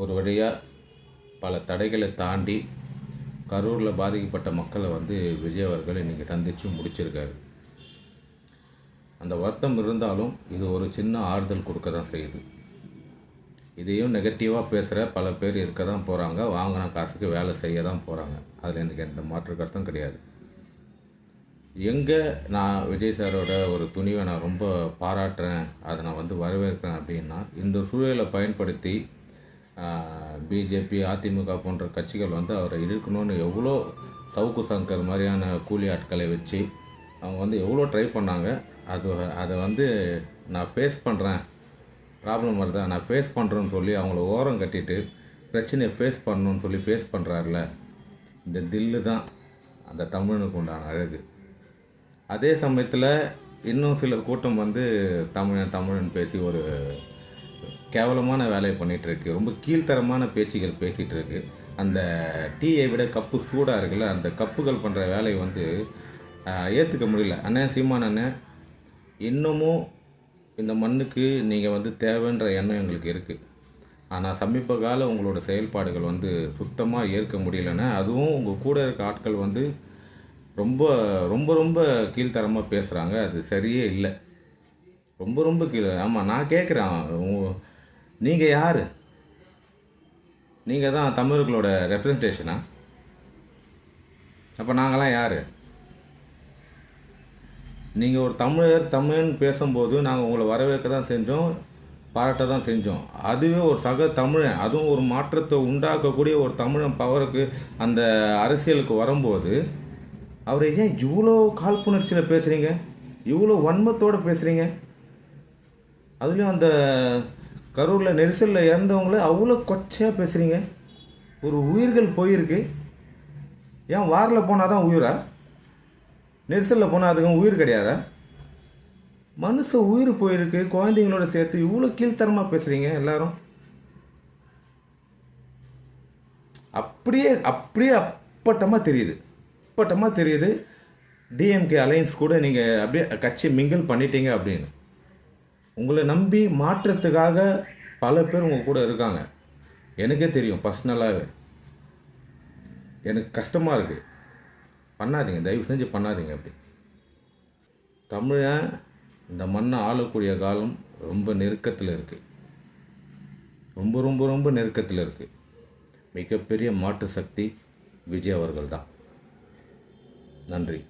ஒரு வழியாக பல தடைகளை தாண்டி கரூரில் பாதிக்கப்பட்ட மக்களை வந்து விஜய் அவர்கள் இன்றைக்கி சந்தித்து முடிச்சிருக்காரு. அந்த வருத்தம் இருந்தாலும் இது ஒரு சின்ன ஆறுதல் கொடுக்க தான் செய்யுது. இதையும் நெகட்டிவாக பேசுகிற பல பேர் இருக்க தான் போகிறாங்க வாங்கின காசுக்கு வேலை செய்ய தான் போகிறாங்க அதில் எனக்கு எந்த மாற்று கருத்தும் கிடையாது. எங்கே நான் விஜய் சாரோட ஒரு துணிவை நான் ரொம்ப பாராட்டுறேன். அதை நான் வந்து வரவேற்கிறேன் அப்படின்னா இந்த சூழலை பயன்படுத்தி பிஜேபி அதிமுக போன்ற கட்சிகள் வந்து அவரை இழுக்கணும்னு எவ்வளோ சவுக்கு சங்கர் மாதிரியான கூலி ஆட்களை வச்சு அவங்க வந்து எவ்வளோ ட்ரை பண்ணாங்க. அது அதை வந்து நான் ஃபேஸ் பண்ணுறேன் ப்ராப்ளம் வருதா? நான் ஃபேஸ் பண்ணுறேன்னு சொல்லி அவங்கள ஓரம் கட்டிட்டு பிரச்சனையை ஃபேஸ் பண்ணணும்னு சொல்லி ஃபேஸ் பண்ணுறாருல இந்த தில்லு தான். அந்த தமிழனுக்கு உண்டான அழகு. அதே சமயத்தில் இன்னும் சில கூட்டம் வந்து தமிழன் தமிழன் பேசி ஒரு கேவலமான வேலையை பண்ணிகிட்ருக்கு ரொம்ப கீழ்த்தரமான பேச்சுகள் பேசிகிட்டு இருக்கு அந்த டீயை விட கப்பு சூடாக இருக்குல்ல அந்த கப்புகள் பண்ணுற வேலையை வந்து ஏற்றுக்க முடியல. அண்ணன் சீமான் அண்ணன் இன்னமும் இந்த மண்ணுக்கு நீங்கள் வந்து தேவைன்ற எண்ணம் எங்களுக்கு இருக்குது ஆனால் சமீப கால உங்களோட செயல்பாடுகள் வந்து சுத்தமாக ஏற்க முடியலன்னா அதுவும் உங்கள் கூட இருக்க ஆட்கள் வந்து ரொம்ப ரொம்ப ரொம்ப கீழ்த்தரமாக பேசுகிறாங்க அது சரியே இல்லை. ரொம்ப ரொம்ப கீழே ஆமாம் நான் கேட்குறேன் நீங்கள் யார்? நீங்கள் தான் தமிழர்களோட ரெப்ரசன்டேஷனா அப்போ நாங்களாம் யார்? நீங்கள் ஒரு தமிழர் தமிழ்னு பேசும்போது நாங்கள் உங்களை வரவேற்க தான் செஞ்சோம் பாராட்ட தான் செஞ்சோம். அதுவே ஒரு சக தமிழன் அதுவும் ஒரு மாற்றத்தை உண்டாக்கக்கூடிய ஒரு தமிழன் பவருக்கு அந்த அரசியலுக்கு வரும்போது அவரை ஏன் இவ்வளோ காழ்ப்புணர்ச்சியில் பேசுகிறீங்க இவ்வளோ வன்மத்தோடு பேசுகிறீங்க அதுலேயும் அந்த கரூரில் நெரிசலில் இறந்தவங்கள அவ்வளோ கொச்சையாக பேசுகிறீங்க ஒரு உயிர்கள் போயிருக்கு. ஏன் வாரில் போனால் தான் உயிரா? நெரிசலில் போனால் அதுக்கு உயிர் கிடையாதா? மனுஷ உயிர் போயிருக்கு. குழந்தைங்களோட சேர்த்து இவ்வளோ கீழ்த்தரமாக பேசுகிறீங்க எல்லாரும். அப்படியே அப்படியே அப்பட்டமாக தெரியுது. அப்பட்டமாக தெரியுது. டிஎம்கே அலையன்ஸ் கூட நீங்கள் அப்படியே கட்சி மிங்கிள் பண்ணிட்டீங்க அப்படின்னு. உங்களை நம்பி மாற்றத்துக்காக பல பேர் உங்கள் கூட இருக்காங்க. எனக்கே தெரியும் பர்சனலாகவே எனக்கு கஷ்டமாக இருக்குது பண்ணாதீங்க தயவு செஞ்சு பண்ணாதீங்க அப்படி. தமிழன் இந்த மண்ணை ஆளக்கூடிய காலம் ரொம்ப நெருக்கத்தில் இருக்குது ரொம்ப ரொம்ப ரொம்ப நெருக்கத்தில் இருக்குது மிகப்பெரிய மாற்று சக்தி விஜய் அவர்கள் தான் நன்றி.